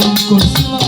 করছিলাম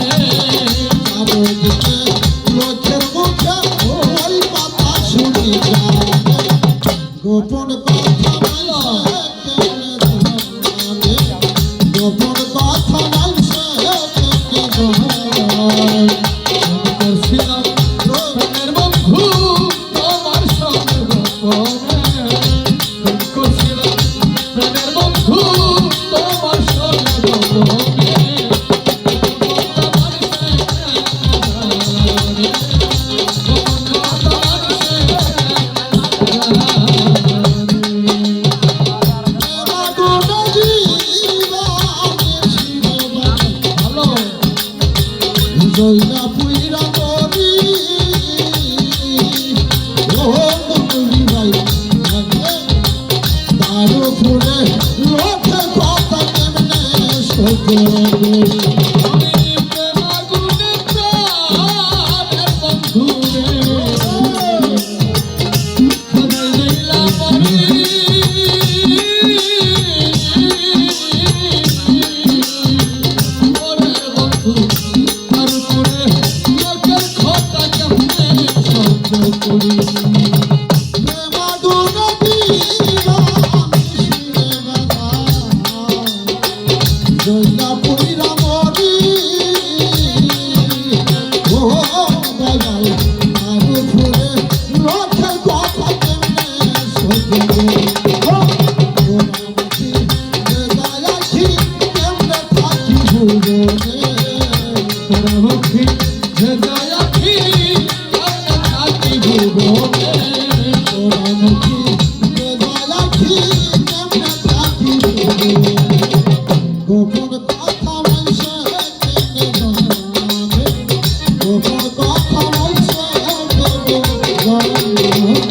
জয়নাপুর ভগবান